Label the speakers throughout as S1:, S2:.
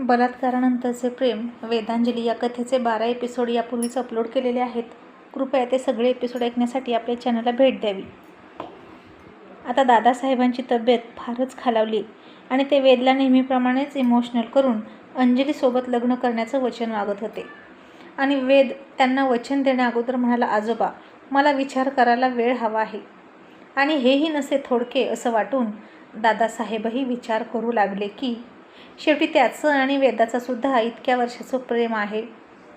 S1: बलात्कारानंतरचे प्रेम वेदांजली या कथेचे बारा एपिसोड यापूर्वीच अपलोड केलेले आहेत. कृपया ते सगळे एपिसोड ऐकण्यासाठी आपल्या चॅनलला भेट द्यावी. आता दादासाहेबांची तब्येत फारच खालावली आणि ते वेदला नेहमीप्रमाणेच इमोशनल करून अंजलीसोबत लग्न करण्याचं वचन मागत होते. आणि वेद त्यांना वचन देण्याअगोदर म्हणाला आजोबा मला विचार करायला वेळ हवा आहे. आणि हेही नसे थोडके असं वाटून दादासाहेबही विचार करू लागले की शेवटी त्याचं आणि वेदाचं सुद्धा इतक्या वर्षाचं प्रेम आहे.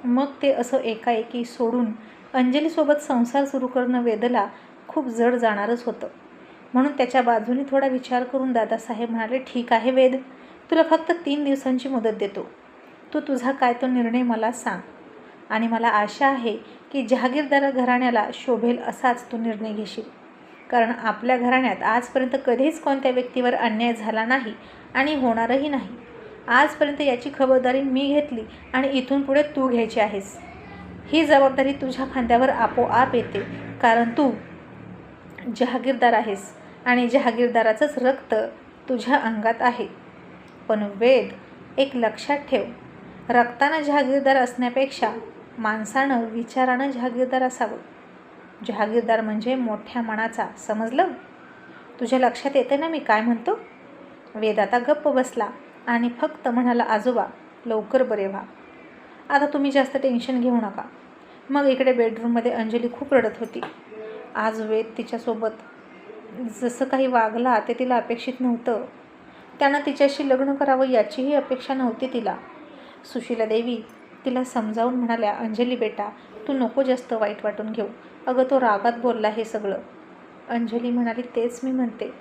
S1: मग ते असं एकाएकी सोडून अंजलीसोबत संसार सुरू करणं वेदला खूप जड जाणारच होतं. म्हणून त्याच्या बाजूने थोडा विचार करून दादासाहेब म्हणाले ठीक आहे वेद तुला फक्त तीन दिवसांची मुदत देतो. तू तुझा काय तो निर्णय मला सांग. आणि मला आशा आहे की जहागीरदार घराण्याला शोभेल असाच तू निर्णय घेशील. कारण आपल्या घराण्यात आजपर्यंत कधीच कोणत्या व्यक्तीवर अन्याय झाला नाही आणि होणारही नाही. आजपर्यंत याची खबरदारी मी घेतली आणि इथून पुढे तू घ्यायची आहेस. ही जबाबदारी तुझ्या खांद्यावर आपोआप येते कारण तू जहागीरदार आहेस आणि जहागीरदाराचंच रक्त तुझ्या अंगात आहे. पण वेद एक लक्षात ठेव रक्तानं जहागीरदार असण्यापेक्षा माणसानं विचारानं जहागीरदार असावं. जहागीरदार म्हणजे मोठ्या मनाचा समजलं? तुझ्या लक्षात येते ना मी काय म्हणतो? वेद आता गप्प बसला. आणि फक्त म्हणाला आजोबा लवकर बरे व्हा. आता तुम्ही जास्त टेन्शन घेऊ नका. मग इकडे बेडरूममध्ये अंजली खूप रडत होती. आज वेद तिच्यासोबत जसं काही वागला ते तिला अपेक्षित नव्हतं. त्यानं तिच्याशी लग्न करावं याचीही अपेक्षा नव्हती तिला. सुशीला देवी तिला समजावून म्हणाल्या अंजली बेटा तू नको जास्त वाईट वाटून घेऊ. अगं तो रागात बोलला हे सगळं. अंजली म्हणाली तेच मी म्हणते.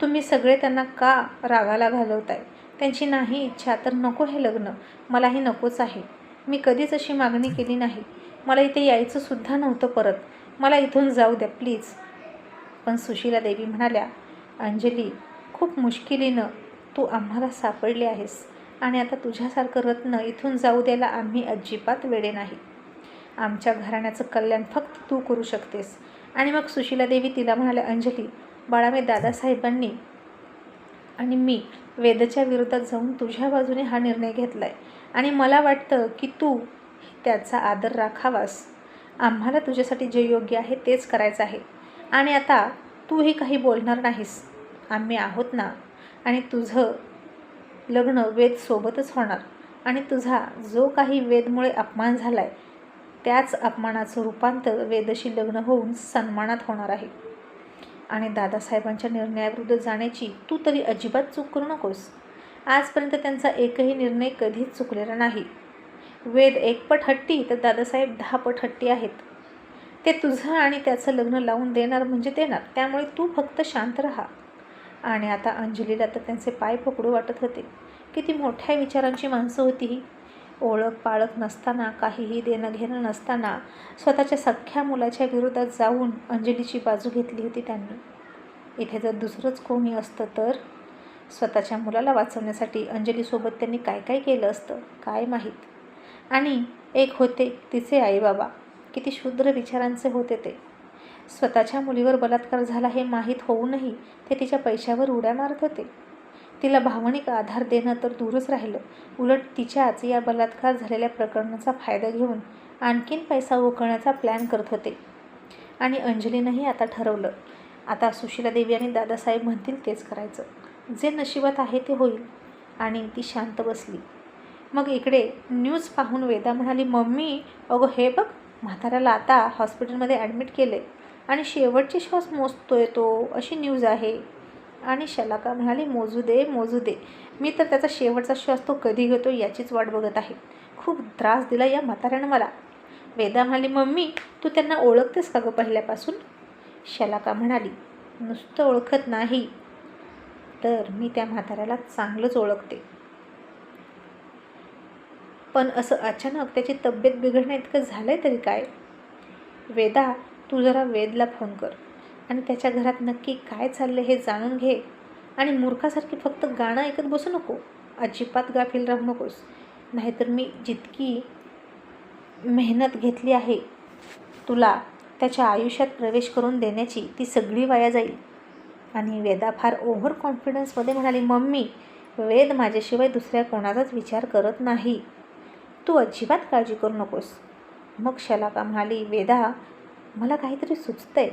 S1: तुम्ही सगळे त्यांना का रागाला घालवताय? त्यांची नाही इच्छा तर नको हे लग्न. मलाही नकोच आहे. मी कधीच अशी मागणी केली नाही. मला इथे यायचंसुद्धा नव्हतं परत. मला इथून जाऊ द्या प्लीज. पण सुशीला देवी म्हणाल्या अंजली खूप मुश्किलीनं तू आम्हाला सापडली आहेस आणि आता तुझ्यासारखं रत्न इथून जाऊ द्यायला आम्ही अजिबात वेडे नाही. आमच्या घराण्याचं कल्याण फक्त तू करू शकतेस. आणि मग सुशीला देवी तिला म्हणाल्या अंजली बाळामे दादासाहेबांनी आणि मी वेदच्या विरोधात जाऊन तुझ्या बाजूने हा निर्णय घेतला आहे आणि मला वाटतं की तू त्याचा आदर राखावास. आम्हाला तुझ्यासाठी जे योग्य आहे तेच करायचं आहे. आणि आता तूही काही बोलणार नाहीस. आम्ही आहोत ना? आणि तुझं लग्न वेदसोबतच होणार. आणि तुझा जो काही वेदमुळे अपमान झाला आहे त्याच अपमानाचं रूपांतर वेदशी लग्न होऊन सन्मानात होणार आहे. आणि दादासाहेबांच्या निर्णयाविरुद्ध जाण्याची तू तरी अजिबात चूक करू नकोस. आजपर्यंत त्यांचा एकही निर्णय कधीच चुकलेला नाही. वेद एकपट हट्टी तर दादासाहेब दहा पट हट्टी आहेत. ते तुझं आणि त्याचं लग्न लावून देणार म्हणजे देणार त्यामुळे तू फक्त शांत राहा. आणि आता अंजलीला तर त्यांचे पाय पकडू वाटत होते. किती मोठ्या विचारांची माणसं होती ही. ओळख पाळख नसताना काहीही देणं घेणं नसताना स्वतःच्या सख्ख्या मुलाच्या विरोधात जाऊन अंजलीची बाजू घेतली होती त्यांनी. इथे जर दुसरंच कोणी असतं तर? स्वतःच्या मुलाला वाचवण्यासाठी अंजलीसोबत त्यांनी काय काय केलं असतं काय माहीत? आणि एक होते तिचे आईबाबा. किती क्षुद्र विचारांचे होते ते. स्वतःच्या मुलीवर बलात्कार झाला हे माहीत होऊनही ते तिच्या पैशावर उड्या मारत होते. तिला भावनिक आधार देणं तर दूरच राहिलं. उलट तिच्याच या बलात्कार झालेल्या प्रकरणाचा फायदा घेऊन आणखीन पैसा उकळण्याचा प्लॅन करत होते. आणि अंजलीनंही आता ठरवलं. आता सुशीला देवी आणि दादासाहेब म्हणतील तेच करायचं. जे नशिबात आहे ते होईल. आणि ती शांत बसली. मग इकडे न्यूज पाहून वेदा म्हणाली मम्मी अगं हे बघ म्हाताऱ्याला आता हॉस्पिटलमध्ये ॲडमिट केले आणि शेवटचे श्वास मोजतोय तो. अशी न्यूज आहे. आणि शलाका म्हणाली मोजू दे मोजू दे. मी तर त्याचा शेवटचा श्वास तो कधी घेतो याचीच वाट बघत आहे. खूप त्रास दिला या म्हाताऱ्यानं मला. वेदा म्हणाली मम्मी तू त्यांना ओळखतेस का गं पहिल्यापासून? शलाका म्हणाली नुसतं ओळखत नाही. तर मी त्या म्हाताऱ्याला चांगलंच ओळखते. पण असं अचानक त्याची तब्येत बिघडणं इतकं झालं आहे तरी काय? वेदा तू जरा वेदला फोन कर. आणि त्याच्या घरात नक्की काय चाललं हे जाणून घे. आणि मूर्खासारखी फक्त गाणं ऐकत बसू नको. अजिबात गाफील राहू नकोस. नाहीतर मी जितकी मेहनत घेतली आहे तुला त्याच्या आयुष्यात प्रवेश करून देण्याची ती सगळी वाया जाईल. आणि वेदा फार ओव्हर कॉन्फिडन्समध्ये म्हणाली मम्मी वेद माझ्याशिवाय दुसऱ्या कोणाचाच विचार करत नाही. तू अजिबात काळजी करू नकोस. मग शलाका म्हणाली वेदा मला काहीतरी सुचतंय.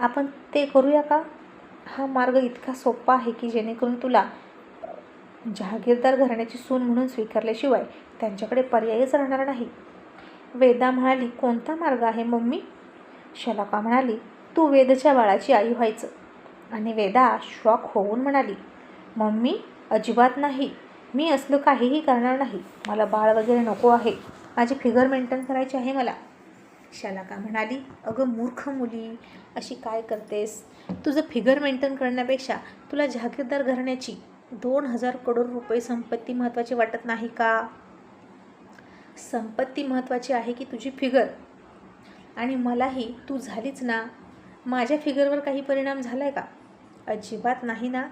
S1: आपण ते करूया का? हा मार्ग इतका सोपा आहे की जेणेकरून तुला जहागीरदार घराण्याची सून म्हणून स्वीकारल्याशिवाय त्यांच्याकडे पर्यायच राहणार नाही. वेदा म्हणाली कोणता मार्ग आहे मम्मी? शलाका म्हणाली तू वेदच्या बाळाची आई व्हायचं. आणि वेदा शॉक होऊन म्हणाली मम्मी अजिबात नाही. मी असलं काहीही करणार नाही. मला बाळ वगैरे नको आहे. माझी फिगर मेंटेन करायची आहे मला. शलाका म्हणाली अगं मूर्ख मुली अशी काय करतेस? तुझं फिगर मेंटेन करण्यापेक्षा तुला जहागीरदार घराण्याची दोन हजार करोड रुपये संपत्ती महत्त्वाची वाटत नाही का? संपत्ती महत्त्वाची आहे की तुझी फिगर? आणि मलाही तू झालीच ना? माझ्या फिगरवर काही परिणाम झाला आहे का? अजिबात नाही ना.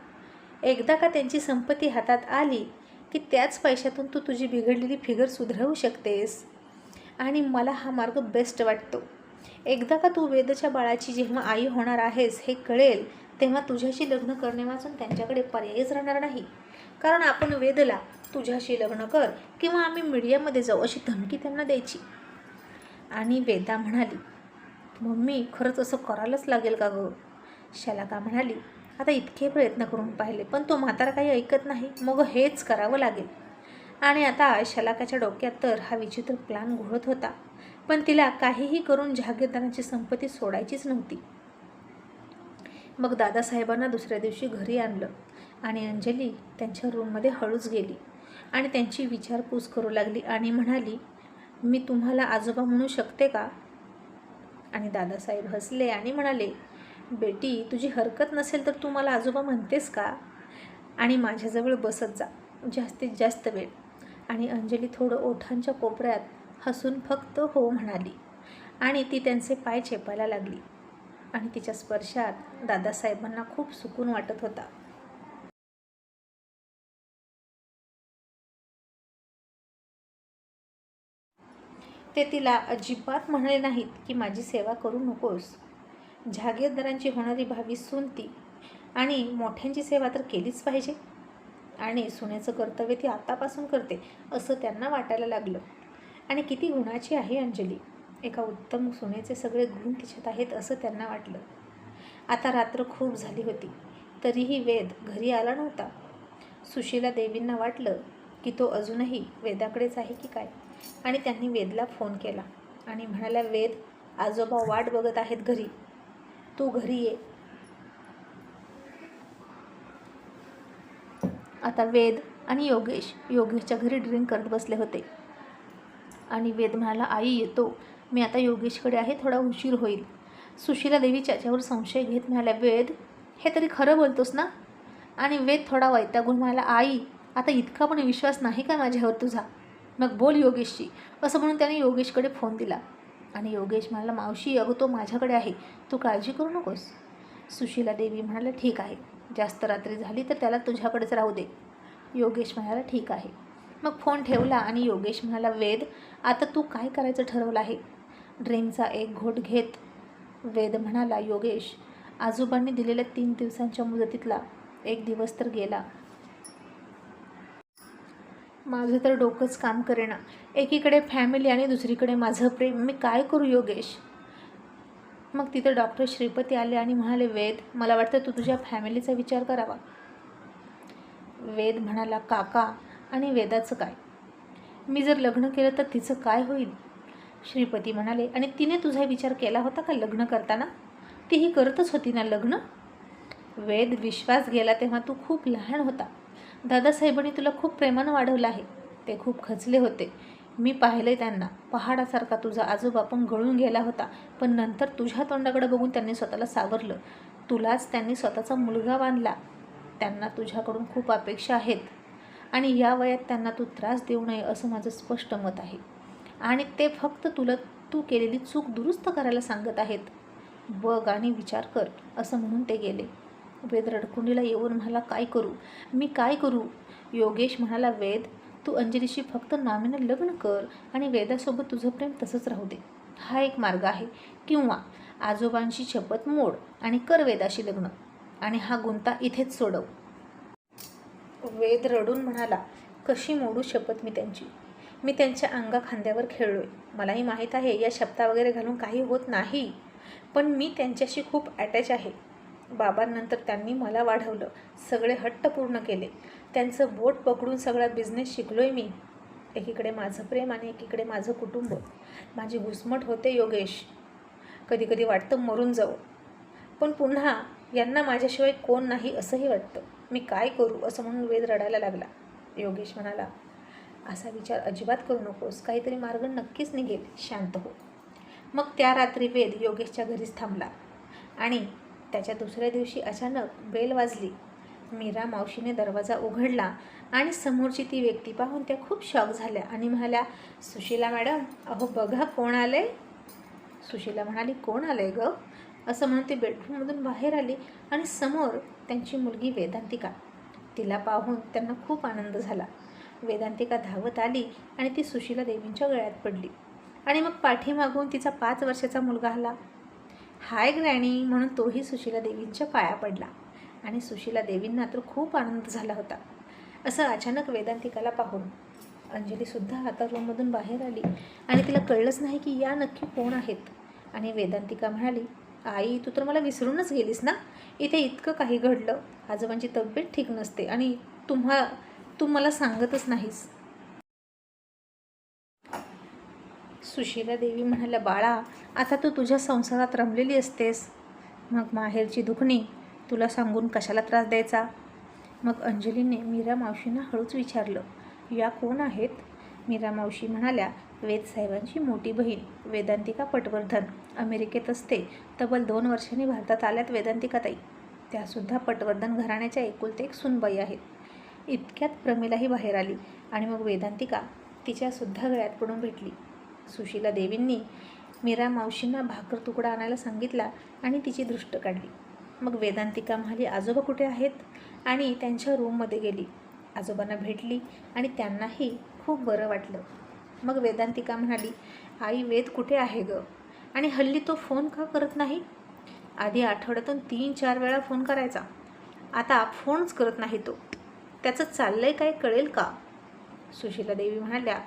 S1: एकदा का त्यांची संपत्ती हातात आली की त्याच पैशातून तू तुझी बिघडलेली फिगर सुधारवू शकतेस? आणि मला हा मार्ग बेस्ट वाटतो. एकदा का तू वेदच्या बाळाची जेव्हा आई होणार आहेस हे कळेल तेव्हा तुझ्याशी लग्न करणे वाचून त्यांच्याकडे पर्यायच राहणार नाही. कारण आपण वेदला तुझ्याशी लग्न कर किंवा आम्ही मीडियामध्ये जाऊ अशी धमकी त्यांना द्यायची. आणि वेदा म्हणाली मम्मी खरंच असं करायलाच लागेल का गं? शलाका म्हणाली आता इतके प्रयत्न करून पाहिले पण तो म्हातारा काही ऐकत नाही. मग हेच करावं लागेल. आणि आता शलाकाच्या डोक्यात तर हा विचित्र प्लॅन घोळत होता. पण तिला काहीही करून जहागीरदारांची संपत्ती सोडायचीच नव्हती. मग दादासाहेबांना दुसऱ्या दिवशी घरी आणलं आणि अंजली त्यांच्या रूममध्ये हळूच गेली आणि त्यांची विचारपूस करू लागली आणि म्हणाली मी तुम्हाला आजोबा म्हणू शकते का? आणि दादासाहेब हसले आणि म्हणाले बेटी तुझी हरकत नसेल तर तू मला आजोबा म्हणतेस का? आणि माझ्याजवळ बसत जा. जास्तीत जास्त वेळ. आणि अंजली थोडं ओठांच्या कोपऱ्यात हसून फक्त हो म्हणाली. आणि ती त्यांचे पाय चेपायला लागली. आणि तिच्या स्पर्शात दादासाहेबांना खूप सुकून वाटत होता. ते तिला अजिबात म्हणाले नाहीत की माझी सेवा करू नकोस. जहागीरदारांची होणारी भावी सून ती आणि मोठ्यांची सेवा तर केलीच पाहिजे. आणि सुनेचं कर्तव्य ती आतापासून करते असं त्यांना वाटायला लागलं. आणि किती गुणाची आहे अंजली. एका उत्तम सुनेचे सगळे गुण तिच्यात आहेत असं त्यांना वाटलं. आता रात्र खूप झाली होती. तरीही वेद घरी आला नव्हता. सुशीला देवींना वाटलं की तो अजूनही वेदाकडेच आहे की काय? आणि त्यांनी वेदला फोन केला आणि म्हणाल्या वेद आजोबा वाट बघत आहेत घरी. तू घरी ये. आता वेद आणि योगेश योगेशच्या घरी ड्रिंक करत बसले होते. आणि वेद म्हणाला आई येतो. मी आता योगेशकडे आहे थोडा उशीर होईल. सुशीला देवी त्याच्यावर संशय घेत म्हणाल्या वेद हे तरी खरं बोलतोस ना? आणि वेद थोडा वैतागून म्हणाला आई आता इतका पण विश्वास नाही का माझ्यावर तुझा? मग बोल योगेशची असं म्हणून त्याने योगेशकडे फोन दिला. आणि योगेश म्हणाला मावशी अगं तो माझ्याकडे आहे. तू काळजी करू नकोस. सुशीला देवी म्हणाल्या ठीक आहे. जास्त रात्री झाली तर त्याला तुझ्याकडेच राहू दे. योगेश म्हणाला ठीक आहे. मग फोन ठेवला आणि योगेश म्हणाला वेद आता तू काय करायचं ठरवलं आहे? ड्रिंकचा एक घोट घेत. वेद म्हणाला योगेश आजोबांनी दिलेल्या तीन दिवसांच्या मुदतीतला एक दिवस तर गेला. माझं तर डोकंच काम करेना. एकीकडे फॅमिली आणि दुसरीकडे माझं प्रेम. मी काय करू योगेश? मग तिथं डॉक्टर श्रीपती आले आणि म्हणाले वेद मला वाटतं तू तुझ्या फॅमिलीचा विचार करावा. वेद म्हणाला काका आणि वेदाचं काय? मी जर लग्न केलं तर तिचं काय होईल? श्रीपती म्हणाले आणि तिने तुझा विचार केला होता का लग्न करताना? तीही करतच होती ना लग्न? वेद विश्वास गेला तेव्हा तू खूप लहान होता. दादासाहेबांनी तुला खूप प्रेमानं वाढवलं आहे. ते खूप खचले होते. मी पाहिले त्यांना. पहाडासारखा तुझा आजोबा पण गळून गेला होता. पण नंतर तुझ्या तोंडाकडे बघून त्यांनी स्वतःला सावरलं. तुलाच त्यांनी स्वतःचा मुलगा बांधला. त्यांना तुझ्याकडून खूप अपेक्षा आहेत. आणि या वयात त्यांना तू त्रास देऊ नये असं माझं स्पष्ट मत आहे. आणि ते फक्त तुला तू केलेली चूक दुरुस्त करायला सांगत आहेत. बघ आणि विचार कर असं म्हणून ते गेले. वेद रडकुंडीला येऊन म्हणाला काय करू? मी काय करू? योगेश म्हणाला वेद तू अंजलीशी फक्त नॉमिनल लग्न कर आणि वेदासोबत तुझं प्रेम तसंच राहू दे. हा एक मार्ग आहे. किंवा आजोबांशी शपथ मोड आणि कर वेदाशी लग्न. आणि हा गुंता इथेच सोडव. वेद रडून म्हणाला कशी मोडू शपथ मी त्यांची? मी त्यांच्या अंगा खांद्यावर खेळलो आहे मलाही माहीत आहे या शब्दा वगैरे घालून काही होत नाही. पण मी त्यांच्याशी खूप अटॅच आहे. बाबांनंतर त्यांनी मला वाढवलं. सगळे हट्ट पूर्ण केले. त्यांचं बोट पकडून सगळा बिझनेस शिकलो आहे मी. एकीकडे माझं प्रेम आणि एकीकडे माझं कुटुंब. माझी घुसमट होते योगेश. कधी कधी वाटतं मरून जाऊ. पण पुन्हा यांना माझ्याशिवाय कोण नाही असंही वाटतं. मी काय करू असं म्हणून वेद रडायला लागला. योगेश म्हणाला असा विचार अजिबात करू नकोस. काहीतरी मार्ग नक्कीच निघेल. शांत हो. मग त्या रात्री वेद योगेशच्या घरीच थांबला आणि त्याच्या दुसऱ्या दिवशी अचानक बेल वाजली. मीरा मावशीने दरवाजा उघडला आणि समोरची ती व्यक्ती पाहून त्या खूप शॉक झाल्या आणि म्हणाल्या सुशीला मॅडम अहो बघा कोण आले सुशीला म्हणाली कोण आलंय ग? असं म्हणून ती बेडरूममधून बाहेर आली आणि समोर त्यांची मुलगी वेदांतिका. तिला पाहून त्यांना खूप आनंद झाला. वेदांतिका धावत आली आणि ती सुशीला देवींच्या गळ्यात पडली. आणि मग पाठीमागून तिचा पाच वर्षाचा मुलगा आला. हाय ग्रॅणी म्हणून तोही सुशीला देवींच्या पाया पडला. आणि सुशीला देवींना तर खूप आनंद झाला होता. असं अचानक वेदांतिकाला पाहून अंजलीसुद्धा आता रूममधून बाहेर आली आणि तिला कळलंच नाही की या नक्की कोण आहेत. आणि वेदांतिका म्हणाली आई तू तर मला विसरूनच गेलीस ना? इथे इतकं काही घडलं. आजोबांची तब्येत ठीक नसते आणि तुम्हा तू मला सांगतच नाहीस. सुशीला देवी म्हणाल्या बाळा आता तू तुझ्या संसारात रमलेली असतेस. मग माहेरची दुखणी तुला सांगून कशाला त्रास द्यायचा? मग अंजलीने मीरा मावशींना हळूच विचारलं या कोण आहेत? मीरा मावशी म्हणाल्या वेद साहेबांची मोठी बहीण वेदांतिका पटवर्धन अमेरिकेत असते तब्बल दोन वर्षांनी भारतात आल्यात वेदांतिकाताई त्यासुद्धा पटवर्धन घराण्याच्या एकुलते एक सुनबाई आहेत. इतक्यात प्रमिलाही बाहेर आली आणि मग वेदांतिका तिच्यासुद्धा गळ्यात पडून भेटली. सुशीला देवींनी मीरा मावशींना भाकर तुकडा आणायला सांगितला आणि तिची दृष्ट काढली. मग वेदांतिका म्हणाली आजोबा कुठे आहेत? आणि त्यांच्या रूममध्ये गेली. आजोबांना भेटली आणि त्यांनाही खूप बरं वाटलं. मग वेदांतिका म्हणाली आई वेद कुठे आहे ग? आणि हल्ली तो फोन का करत नाही? आधी आठवड्यातून तीन चार वेळा फोन करायचा. आता फोनच करत नाही तो. त्याचं चाललंय काय कळेल का? सुशीला देवी म्हणाल्या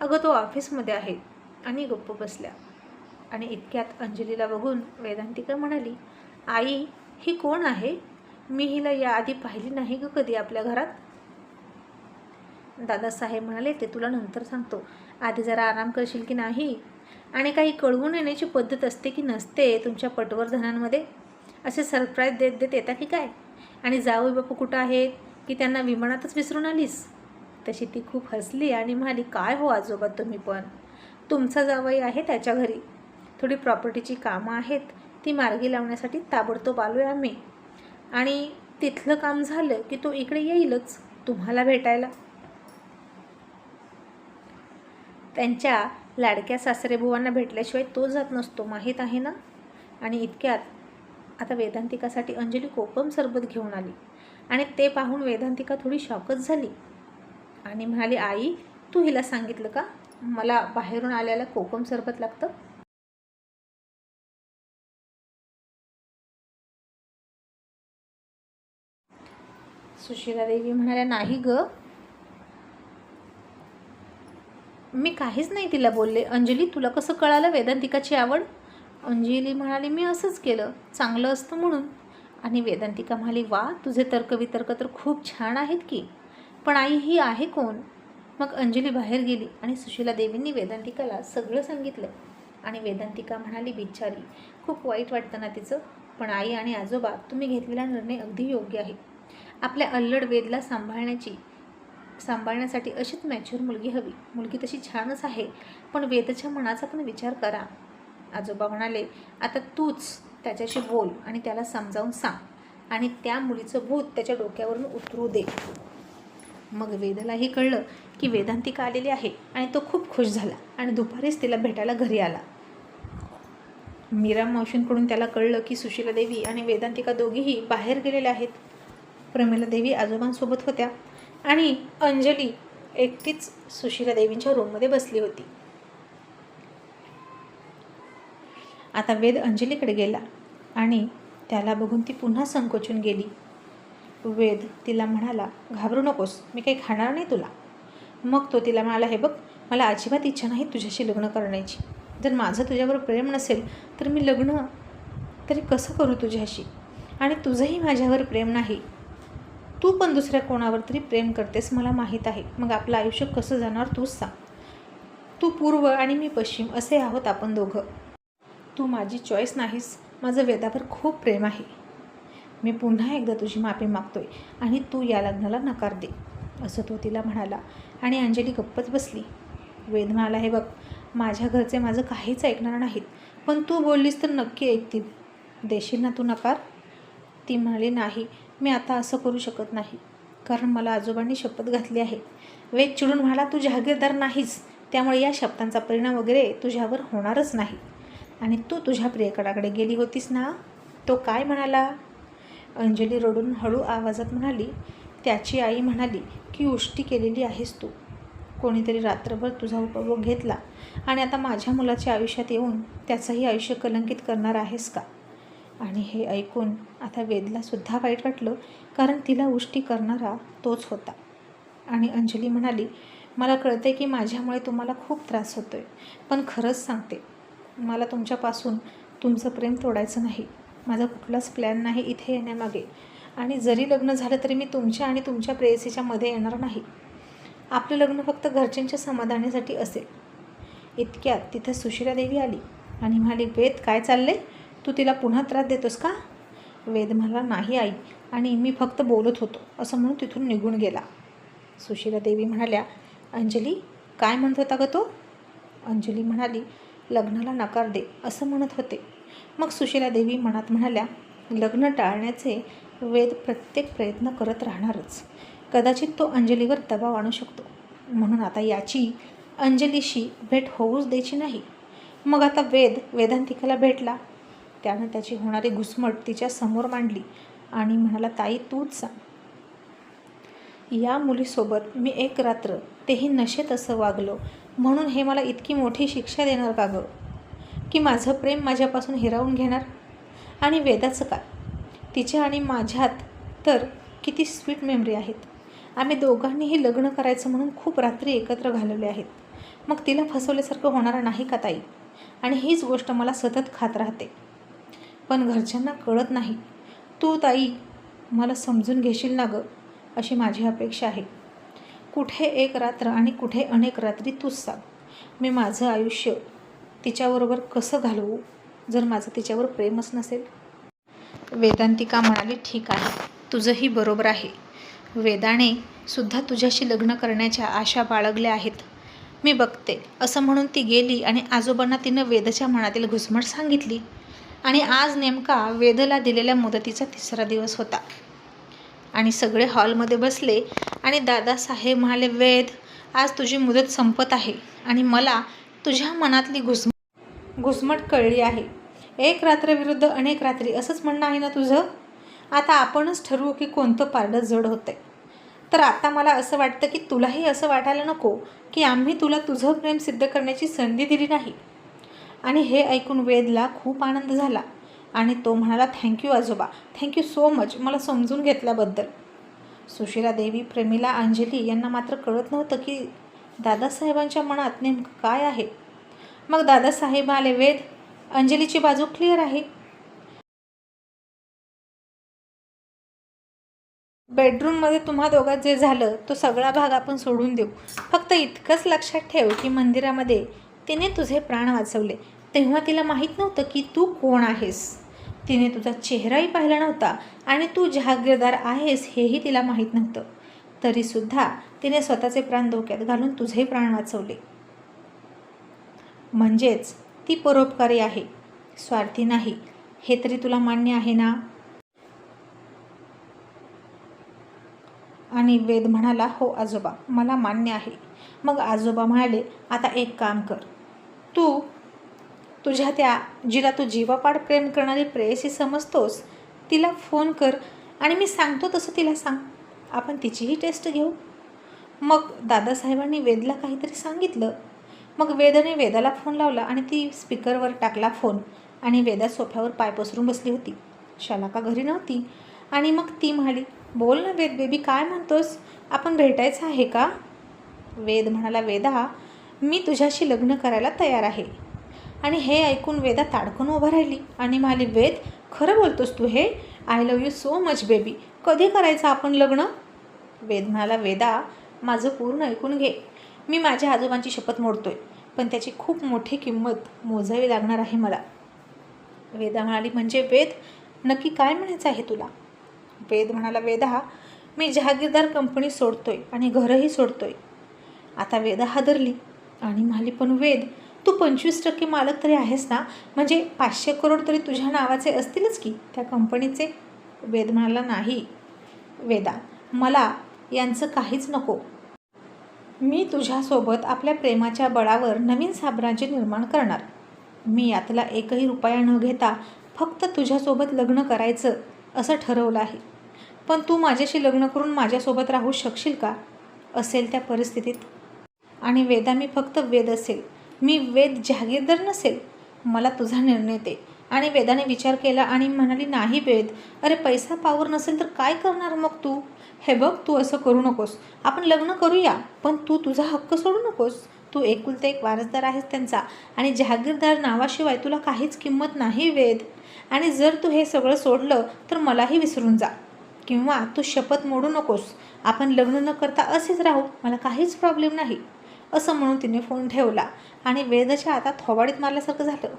S1: अगं तो ऑफिसमध्ये आहे. आणि गप्प बसल्या. आणि इतक्यात अंजलीला बघून वेदांतिका म्हणाली आई ही कोण आहे? मी हिला याआधी पाहिली नाही ग कधी आपल्या घरात. दादासाहेब म्हणाले ते तुला नंतर सांगतो. आधी जरा आराम करशील की नाही? आणि काही कळवून येण्याची पद्धत असते की नसते तुमच्या पटवर्धनांमध्ये असे सरप्राईज देत देत येता की काय? आणि जावई बापू कुठं आहेत? की त्यांना विमानातच विसरून आलीस? तशी ती खूप हसली आणि म्हणाली काय हो आजोबा तुम्ही पण? तुमचा जावई आहे त्याच्या घरी. थोडी प्रॉपर्टीची कामं आहेत. ती मार्गी लावण्यासाठी ताबडतोब आलो आहे आम्ही. आणि तिथलं काम झालं की तो इकडे येईलच तुम्हाला भेटायला. त्यांच्या लाडक्या सासरेबुवांना भेटल्याशिवाय तो जात नसतो माहीत आहे ना? आणि इतक्यात आता वेदांतिकासाठी अंजली कोकम सरबत घेऊन आली. आणि ते पाहून वेदांतिका थोडी शॉकच झाली. आणि म्हणाली आई तू हिला सांगितलं का? मला बाहेरून आल्याला कोकम सरबत लागतं? सुशीला देवी म्हणाल्या नाही ग. मी काहीच नाही तिला बोलले. अंजली तुला कसं कळालं वेदांतिकाची आवड? अंजली म्हणाली मी असंच केलं. चांगलं असतं म्हणून. आणि वेदांतिका म्हणाली वा तुझे तर्कवितर्क तर खूप छान आहेत की. पण आई ही आहे कोण? मग अंजली बाहेर गेली आणि सुशीला देवींनी वेदांतिकाला सगळं सांगितलं. आणि वेदांतिका म्हणाली बिचारी खूप वाईट वाटतं ना तिचं. पण आई आणि आजोबा तुम्ही घेतलेला निर्णय अगदी योग्य आहे. आपल्या अल्लड वेदला सांभाळण्याची सांभाळण्यासाठी अशीच मॅच्युअर मुलगी हवी. मुलगी तशी छानच आहे पण वेदच्या मनाचा पण विचार करा. आजोबा म्हणाले आता तूच त्याच्याशी बोल आणि त्याला समजावून सांग आणि त्या मुलीचं भूत त्याच्या डोक्यावरून उतरू दे. मग वेदालाही कळलं की वेदांतिका आलेली आहे आणि तो खूप खुश झाला आणि दुपारीच तिला भेटायला घरी आला. मीरा मावशींकडून त्याला कळलं की सुशीला देवी आणि वेदांतिका दोघीही बाहेर गेलेल्या आहेत. प्रमिला देवी आजोबांसोबत होत्या आणि अंजली एकटीच सुशीला देवींच्या रूममध्ये बसली होती. आता वेद अंजलीकडे गेला आणि त्याला बघून ती पुन्हा संकोचून गेली. वेद तिला म्हणाला घाबरू नकोस मी काही खाणार नाही तुला. मग तो तिला म्हणाला हे बघ मला अजिबात इच्छा नाही तुझ्याशी लग्न करण्याची. जर माझं तुझ्यावर प्रेम नसेल तर मी लग्न तरी कसं करू तुझ्याशी? आणि तुझंही माझ्यावर प्रेम नाही. तू पण दुसऱ्या कोणावर तरी प्रेम करतेस मला माहीत आहे. मग आपलं आयुष्य कसं जाणार तूच सांग. तू पूर्व आणि मी पश्चिम असे आहोत आपण दोघं. तू माझी चॉईस नाहीस माझं वेदावर खूप प्रेम आहे. मी पुन्हा एकदा तुझी माफी मागतोय आणि तू या लग्नाला नकार दे असं तो तिला म्हणाला. आणि अंजली गप्पच बसली. वेद म्हणाला हे बघ माझ्या घरचे माझं काहीच ऐकणार नाहीत पण तू बोललीस तर नक्की ऐकतील. देशील ना तू नकार? ती म्हणाली नाही मी आता असं करू शकत नाही. कारण मला आजोबांनी शपथ घातली आहे. वेद चिडून म्हणाला तू जहागीरदार नाहीस. त्यामुळे या शब्दांचा परिणाम वगैरे तुझ्यावर होणारच नाही. आणि तू तुझ्या प्रियकडाकडे गेली होतीस ना? तो काय म्हणाला? अंजली रडून हळू आवाजात म्हणाली त्याची आई म्हणाली की उष्टी केलेली आहेस तू. कोणीतरी रात्रभर तुझा उपभोग घेतला. आणि आता माझ्या मुलाच्या आयुष्यात येऊन त्याचंही आयुष्य कलंकित करणार आहेस का? आणि हे ऐकून आता वेदलासुद्धा वाईट वाटलं कारण तिला उष्टी करणारा तोच होता. आणि अंजली म्हणाली मला कळते की माझ्यामुळे तुम्हाला खूप त्रास होतो आहे पण खरंच सांगते मला तुमच्यापासून तुमचं प्रेम तोडायचं नाही. माझा कुठलाच प्लॅन नाही इथे येण्यामागे. आणि जरी लग्न झालं तरी मी तुमच्या आणि तुमच्या प्रेयसीच्या मध्ये येणार नाही. आपलं लग्न फक्त घरच्यांच्या समाधानासाठी असेल. इतक्यात तिथं सुशिला देवी आली आणि म्हणाली वेद काय चालले तू तिला पुन्हा त्रास देतोस का? वेद मला नाही आई. आणि मी फक्त बोलत होतो. असं म्हणून तिथून निघून गेला. सुशीला देवी म्हणाल्या अंजली काय म्हणत होता ग तो? अंजली म्हणाली लग्नाला नकार दे असं म्हणत होते. मग सुशीला देवी मनात म्हणाल्या लग्न टाळण्याचे वेद प्रत्येक प्रयत्न करत राहणारच. कदाचित तो अंजलीवर दबाव आणू शकतो. म्हणून आता याची अंजलीशी भेट होऊच द्यायची नाही. मग आता वेद वेदांतिकाला भेटला. त्यानं त्याची होणारी घुसमट तिच्या समोर मांडली आणि म्हणाला ताई तूच सांग या मुलीसोबत मी एक रात्र तेही नशेत असं वागलो. म्हणून हे मला इतकी मोठी शिक्षा देणार का गं? की माझं प्रेम माझ्यापासून हिरावून घेणार? आणि वेदाचं काय? तिच्या आणि माझ्यात तर किती स्वीट मेमरी आहेत. आम्ही दोघांनीही लग्न करायचं म्हणून खूप रात्री एकत्र घालवले आहेत. मग तिला फसवल्यासारखं होणार नाही का ताई? आणि हीच गोष्ट मला सतत खात राहते. पण घरच्यांना कळत नाही. तू ताई मला समजून घेशील ना गं अशी माझी अपेक्षा आहे. कुठे एक रात्र आणि कुठे अनेक रात्री तूच सांग. मी माझं आयुष्य तिच्याबरोबर कसं घालवू जर माझं तिच्यावर प्रेमच नसेल? वेदांतिका म्हणाली ठीक आहे तुझंही बरोबर आहे. वेदाने सुद्धा तुझ्याशी लग्न करण्याच्या आशा बाळगल्या आहेत. मी बघते. असं म्हणून ती गेली आणि आजोबांना तिनं वेदच्या मनातील घुसमट सांगितली. आणि आज नेमका वेदला दिलेल्या मुदतीचा तिसरा दिवस होता. आणि सगळे हॉलमध्ये बसले आणि दादासाहेब म्हणाले वेद आज तुझी मुदत संपत आहे आणि मला तुझ्या मनातली घुसमट घुसमट कळली आहे. एक रात्रविरुद्ध अनेक रात्री असंच म्हणणं आहे ना तुझं? आता आपणच ठरवू की कोणतं पारडं जड होतं आहे तर आता मला असं वाटतं की तुलाही असं वाटायला नको की आम्ही तुला तुझं प्रेम सिद्ध करण्याची संधी दिली नाही. आणि हे ऐकून वेदला खूप आनंद झाला. आणि तो म्हणाला थँक्यू आजोबा. थँक्यू सो मच मला समजून घेतल्याबद्दल. सुशिला देवी प्रेमिला अंजली यांना मात्र कळत नव्हतं की दादासाहेबांच्या मनात नेमकं काय आहे. मग दादासाहेब आले वेद अंजलीची बाजू क्लिअर आहे. बेडरूममध्ये तुम्हा दोघात जे झालं तो सगळा भाग आपण सोडून देऊ. फक्त इतकंच लक्षात ठेव की मंदिरामध्ये तिने तुझे प्राण वाचवले. तेव्हा तिला माहीत नव्हतं की तू कोण आहेस. तिने तुझा चेहराही पाहिला नव्हता आणि तू जहागीरदार आहेस हेही तिला माहीत नव्हतं. तरीसुद्धा तिने स्वतःचे प्राण धोक्यात घालून तुझे प्राण वाचवले. म्हणजेच ती परोपकारी आहे. स्वार्थी नाही. हे तरी तुला मान्य आहे ना? आणि वेद म्हणाला हो आजोबा मला मान्य आहे. मग आजोबा म्हणाले आता एक काम कर. तू तुझ्या त्या जिला तू जीवापाड प्रेम करणारी प्रेयसी समजतोस तिला फोन कर आणि मी सांगतो तसं तिला सांग. आपण तिचीही टेस्ट घेऊ. मग दादासाहेबांनी वेदला काहीतरी सांगितलं. मग वेदाने वेदाला फोन लावला आणि ती स्पीकरवर टाकला फोन आणि वेदा सोफ्यावर पाय पसरून बसली होती. शालाका घरी नव्हती. आणि मग ती म्हणाली बोल ना वेद बेबी काय म्हणतोस? आपण भेटायचं आहे का? वेद म्हणाला वेदा मी तुझ्याशी लग्न करायला तयार आहे. आणि हे ऐकून वेदा ताडकून उभं राहिली. आणि म्हणाली वेद खरं बोलतोस तू हे? I love you so much baby कधी करायचं आपण लग्न? वेद म्हणाला वेदा माझं पूर्ण ऐकून घे. मी माझ्या आजोबांची शपथ मोडतोय. पण त्याची खूप मोठी किंमत मोजावी लागणार आहे मला. वेदा म्हणाली म्हणजे वेद नक्की काय म्हणायचं आहे तुला? वेद म्हणाला वेदा मी जहागीरदार कंपनी सोडतोय आणि घरही सोडतोय. आता वेदा हादरली. आणि म्हणाली पण वेद. तू पंचवीस टक्के मालक तरी आहेस ना? म्हणजे पाचशे करोड तरी तुझ्या नावाचे असतीलच की? त्या कंपनीचे वेद म्हणाला नाही वेदा मला यांचं काहीच नको. मी तुझ्यासोबत आपल्या प्रेमाच्या बळावर नवीन साम्राज्य निर्माण करणार. मी यातला एकही रुपया न घेता फक्त तुझ्यासोबत लग्न करायचं असं ठरवलं आहे. पण तू माझ्याशी लग्न करून माझ्यासोबत राहू शकशील का? असेल त्या परिस्थितीत आणि वेदा मी फक्त वेद असेल. मी वेद जहागीरदार नसेल. मला तुझा निर्णय दे. आणि वेदाने विचार केला आणि म्हणाली नाही वेद. अरे पैसा पावर नसेल तर काय करणार मग तू? हे बघ तू असं करू नकोस. आपण लग्न करूया पण तू तुझा हक्क सोडू नकोस. तू एकुलता एक वारसदार आहेस त्यांचा आणि जहागीरदार नावाशिवाय तुला काहीच किंमत नाही वेद. आणि जर तू हे सगळं सोडलं तर मलाही विसरून जा. किंवा तू शपथ मोडू नकोस. आपण लग्न न करता असेच राहू. मला काहीच प्रॉब्लेम नाही. असं म्हणून तिने फोन ठेवला. आणि वेदच्या आता थोबाडीत मारल्यासारखं झालं.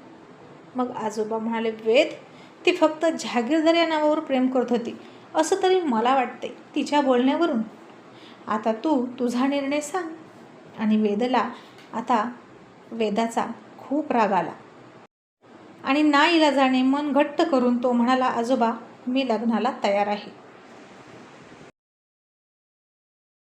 S1: मग आजोबा म्हणाले वेद ती फक्त जहागीरदार या नावावर प्रेम करत होती. असं तरी मला वाटते तिच्या बोलण्यावरून. आता तू तुझा निर्णय सांग. आणि वेदला आता वेदाचा खूप राग आला. आणि ना इलाजाने मन घट्ट करून तो म्हणाला आजोबा मी लग्नाला तयार आहे.